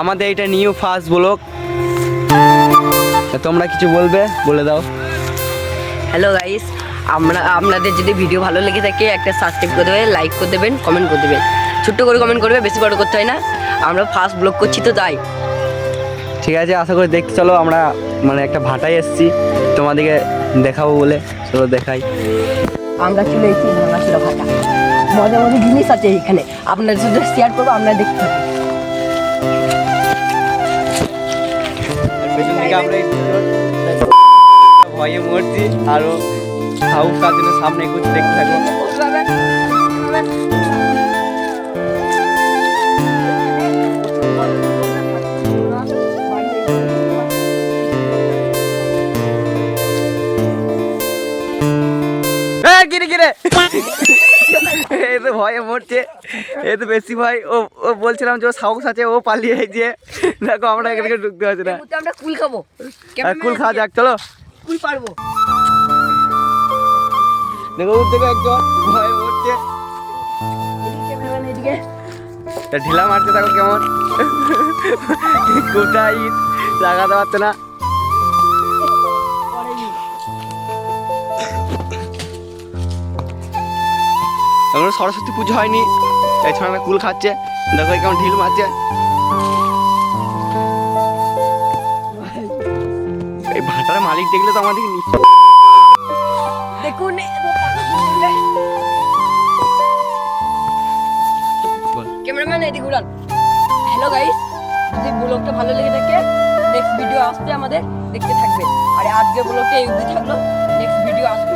আমাদের এটা new first blog তোমরা কিছু বলবে? বলে দাও। হ্যালো গাইস আমরা আপনাদের যদি ভিডিও ভালো লেগে থাকে একটা সাবস্ক্রাইব করে দেবেন লাইক করে দেবেন কমেন্ট করে দেবেন। ছোট্ট করে কমেন্ট করবে বেশি বড় করতে হয় না। আমরা ফার্স্ট ব্লগ করছি তো তাই। ঠিক আছে আশা করি দেখতে চলো আমরা মানে একটা ভাটায় এসেছি। তোমাদেরকে দেখাবো বলে চলো দেখাই। আমরা চলে এসেছি ভাটা। মজার মজার জিনিস আছে এখানে। আপনাদের সাথে শেয়ার করব আপনারা দেখতে ভয়ে মরছি। জন্য সামনে দেখতে থাকো। এ, তো ভয়ে মরছে। এই তো বেশি ভয়। ও ও বলছিলাম যে ও সাহস আছে ও পালিয়ে যে দেখো আমরা এখানে ঢুকতে পারছি না। আমরা কুল খাব। আর কুল খাওয়া যাক চলো। কুল পারব। দেখো থেকে একজন ভয়ে মরছে। তা ঢিলা মারছে দেখো কেমন। গোটা ইট লাগাতে পারছে না। এখনও সরস্বতী পুজো হয়নি এই ছোড়া কুল খাচ্ছে। দেখো কেমন ঢিল মারছে। মালিক দেখলে তো আমাদের নিশ্চয়। দেখুন ক্যামেরাম্যান এদিকে উড়ান। হ্যালো গাইস যদি ব্লগটা ভালো লেগে থাকে নেক্সট ভিডিও আসতে আমাদের দেখতে থাকবে। আর আজকে ব্লগটা এই অবধি থাকল। নেক্সট ভিডিও আসবে।